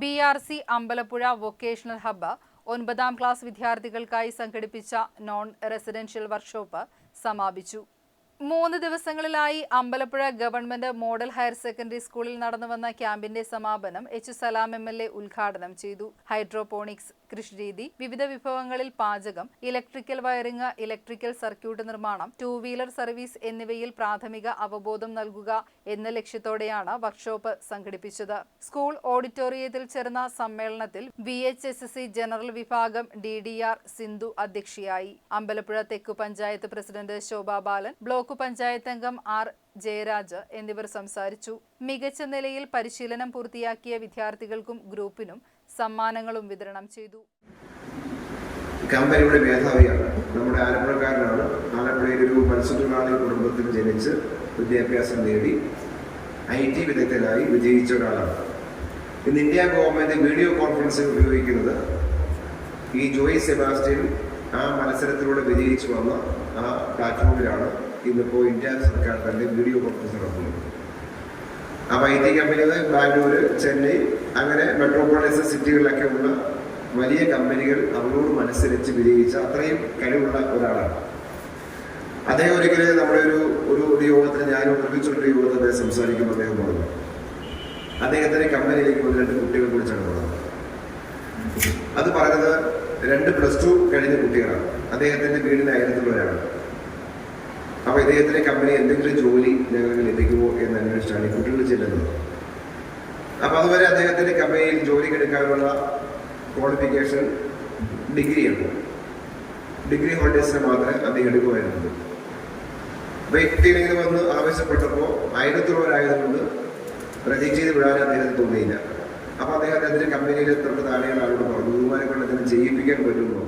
B R C Ambalappuzha vocational hub ഒൻപതാം class വിദ്യാർത്ഥികൾക്കായി സംഘടിപ്പിച്ച നോൺ റെസിഡൻഷ്യൽ വർക്ക്ഷോപ്പ് സമാപിച്ചു. മൂന്ന് ദിവസങ്ങളിലായി Ambalappuzha government model higher secondary സ്കൂളിൽ നടന്നു വന്ന ക്യാമ്പിന്റെ സമാപനം H Salam M L A ഉദ്ഘാടനം ചെയ്തു. ഹൈഡ്രോപോണിക്സ് കൃഷിരീതി വിവിധ വിഭവങ്ങളിൽ പാചകം ഇലക്ട്രിക്കൽ വയറിംഗ് ഇലക്ട്രിക്കൽ സർക്യൂട്ട് നിർമ്മാണം ടൂ വീലർ സർവീസ് എന്നിവയിൽ പ്രാഥമിക അവബോധം നൽകുക എന്ന ലക്ഷ്യത്തോടെയാണ് വർക്ക്ഷോപ്പ് സംഘടിപ്പിച്ചത്. സ്കൂൾ ഓഡിറ്റോറിയത്തിൽ ചേർന്ന സമ്മേളനത്തിൽ V H S C general വിഭാഗം ഡി ഡി ആർ സിന്ധു അധ്യക്ഷയായി. അമ്പലപ്പുഴ തെക്കു പഞ്ചായത്ത് പ്രസിഡന്റ് ശോഭാ ബാലൻ ബ്ലോക്ക് പഞ്ചായത്ത് അംഗം ആർ ജയരാജ് എന്നിവർ സംസാരിച്ചു. മികച്ച നിലയിൽ പരിശീലനം പൂർത്തിയാക്കിയ വിദ്യാർത്ഥികൾക്കും ഗ്രൂപ്പിനും സമ്മാനങ്ങളും വിതരണം ചെയ്തു. കമ്പനിയുടെ മേധാവിയാണ്. നമ്മുടെ ആലപ്പുഴക്കാരനാണ്. ആലപ്പുഴയിൽ ഒരു മത്സ്യത്തൊഴിലാളി കുടുംബത്തിൽ ജനിച്ച് വിദ്യാഭ്യാസം നേടി. ഐ ടി വിദഗ്ധനായി വിജയിച്ച ഒരാളാണ്. ഇന്ന് ഇന്ത്യ ഗവൺമെന്റ് വീഡിയോ കോൺഫറൻസിംഗ് ഉപയോഗിക്കുന്നത് ഈ ജോയി സെബാസ്റ്റ്യൻ ആ മത്സരത്തിലൂടെ വിജയിച്ചു വന്ന ആ പ്ലാറ്റ്ഫോമിലാണ് ഇന്നിപ്പോൾ ഇന്ത്യ സർക്കാർ തന്നെ വീഡിയോ കോൺഫറൻസ് നടത്തുന്നത് അപ്പോൾ ഐ ടി കമ്പനികൾ ബാംഗ്ലൂർ ചെന്നൈ അങ്ങനെ മെട്രോപോളിസ് സിറ്റികളിലൊക്കെ ഉള്ള വലിയ കമ്പനികൾ അവരോട് മത്സരിച്ച് വിജയിച്ച അത്രയും കഴിവുള്ള ഒരാളാണ്. അദ്ദേഹം ഒരിക്കലും നമ്മുടെ ഒരു ഒരു ഒരു യോഗത്തിന് ഞാൻ ഒരുമിച്ചുള്ള യോഗത്തിൽ അദ്ദേഹം സംസാരിക്കുമ്പോൾ അദ്ദേഹം പറഞ്ഞു അദ്ദേഹത്തിന്റെ കമ്പനിയിലേക്ക് വന്ന് രണ്ട് കുട്ടികളെ കുറിച്ചാണ് പറഞ്ഞത് അത് പറഞ്ഞത് രണ്ട് പ്ലസ് ടു കഴിഞ്ഞ കുട്ടികളാണ്. അദ്ദേഹത്തിന്റെ വീടിന് അയലത്തുള്ളവരാണ് അപ്പൊ ഇദ്ദേഹത്തിന്റെ കമ്പനി എന്തെങ്കിലും ജോലി ഞങ്ങൾക്ക് ലഭിക്കുമോ എന്ന് അന്വേഷിച്ചാണ് ഈ കുട്ടികൾ ചെല്ലുന്നത്. അപ്പൊ അതുവരെ അദ്ദേഹത്തിന്റെ കമ്പനിയിൽ ജോലി എടുക്കാനുള്ള ക്വാളിഫിക്കേഷൻ ഡിഗ്രിയാണ്. ഡിഗ്രി ഹോൾഡേഴ്സിനെ മാത്രമേ അദ്ദേഹം എടുക്കുമായിരുന്നുള്ളൂ വ്യക്തിയിലെങ്കിലും വന്ന് ആവശ്യപ്പെട്ടപ്പോൾ അയലത്തുള്ളവരായതുകൊണ്ട് രജിസ്റ്റർ ചെയ്ത് വിടാൻ അദ്ദേഹത്തിന് തോന്നിയില്ല. അപ്പോൾ അദ്ദേഹം അതിന്റെ കമ്പനിയിൽ തൊട്ട് താഴെയുള്ള ആളോട് പറഞ്ഞു ബഹുമാനെ കൊണ്ട് അതിനെ ചെയ്യിപ്പിക്കാൻ നോക്കാം